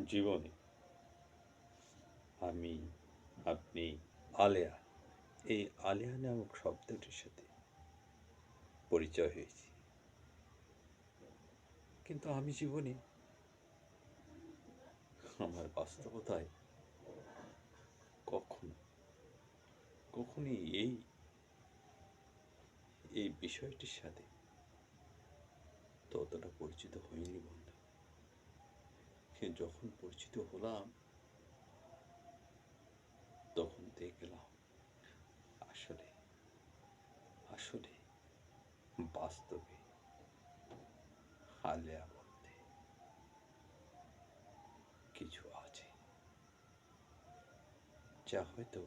জীবনে আমি, আপনি, আলেয়া, এই আলেয়া নামক শব্দটির সাথে পরিচয় হয়েছি। কিন্তু আমি জীবনে আমার বাস্তবতায় কখনো, কখনই এই এই বিষয়টির সাথে ততটা পরিচিত হইনি বন্ধু। কিন্তু যখন পরিচিত হলাম, তখন দেখলাম, আসলে আসলে বাস্তবে হালেয়া বলতে কিছু আছে, যা হয়তো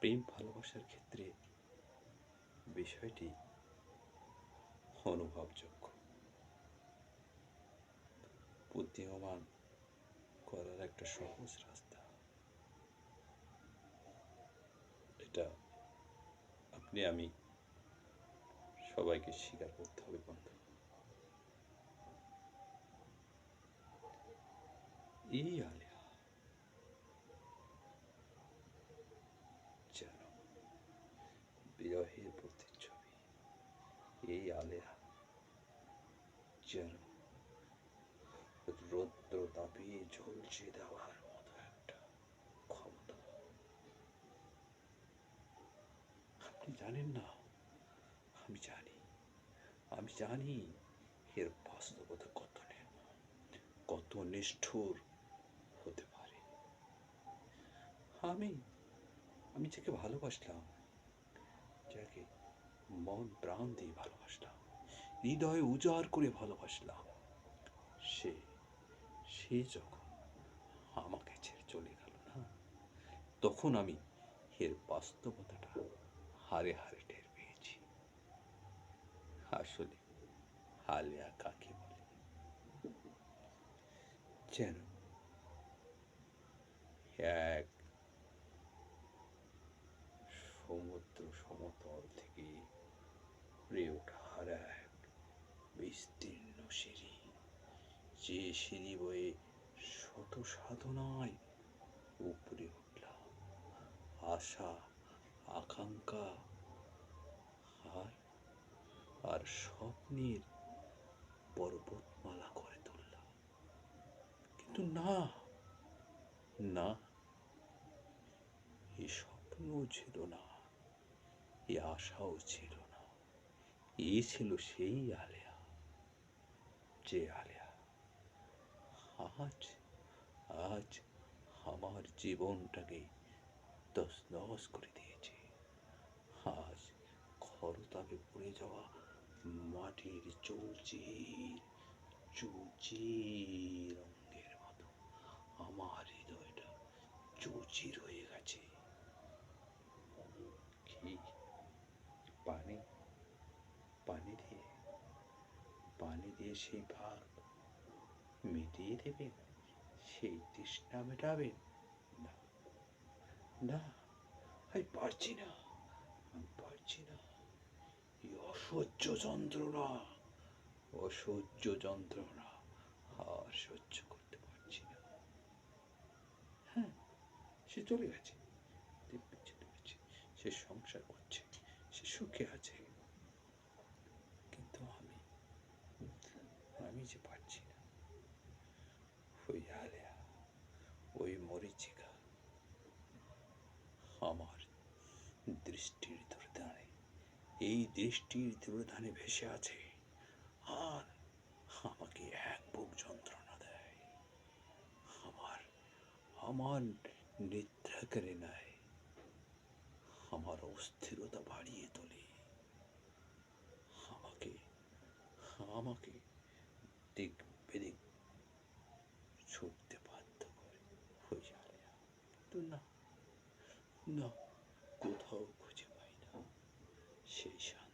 প্রেম ভালোবাসার ক্ষেত্রে বিষয়টি অনুভবযোগ্য। বুদ্ধিমান করার একটা সহজ রাস্তা। এটা আপনি, আমি সবাইকে স্বীকার করতে হবে বন্ধু। এই আলিয়া, যেন বিরহের প্রতিচ্ছবি, এই আলেয়া যেন দাপিয়ে ঝলসে দেওয়ার মতো একটা ক্ষমতা। আপনি জানেন না? আমি জানি। আমি জানি এর বাস্তবতা কত কত নিষ্ঠুর হতে পারে। আমি আমি যাকে ভালোবাসলাম, যাকে মন প্রাণ দিয়ে ভালোবাসলাম, হৃদয় উজাড় করে ভালোবাসলাম, সে সে যখন আমাকে ছেড়ে চলে গেল না, তখন আমি এর বাস্তবতাটা হারে হারে টের পেয়েছি। আসলে হালিয়া কাকে বলে? যেন এক সমুদ্র সমতল থেকে উপরে ওঠার এক বিস্তীর্ণ সিঁড়ি। যে সিঁড়ি বয়ে শত সাধনায় উপরে উঠলাম। আশা, আকাঙ্ক্ষা আর আর স্বপ্নের পর্বতমালা করে তুললাম। কিন্তু না না, এ স্বপ্নও ছিল না, এ আশাও ছিল না, এ ছিল সেই আলেয়া যে আজ আজ আমার জীবনটাকে তছনছ করে দিয়েছে। আজ খরতাপে পড়ে যাওয়া মাটির চৌচির চৌচির রঙের মতো আমার হৃদয়টা চৌচির হয়ে গেছে। কি? পানি? পানি দিয়ে? পানি দিয়ে সেই ভাগ মিটিয়ে দেবেন সেই তৃষ্ণা মেটাবেন না। না, আমি পারছি না। আমি পারছি না। এই অসহ্য যন্ত্রণা অসহ্য যন্ত্রণা আর সহ্য করতে পারছি না। হ্যাঁ সে চলে গেছে। সে সংসার করছে। সে সুখে আছে কিন্তু আমি আমি যে পারছি না ওই আলেয়া ওই মরিচিকা আমার দৃষ্টির দুর্দানে এই দৃষ্টির দুর্দানে ভেসে আছে। আর আমাকে এক বুক যন্ত্রণা দেয়। আমার আমার নিদ্রা কেড়ে নেয়। আমার অস্থিরতা বাড়িয়ে তোলে। আমাকে আমাকে দিক বেদিক ছুটতে বাধ্য করে। ওই আলেয়া কিন্তু না না। 写一下。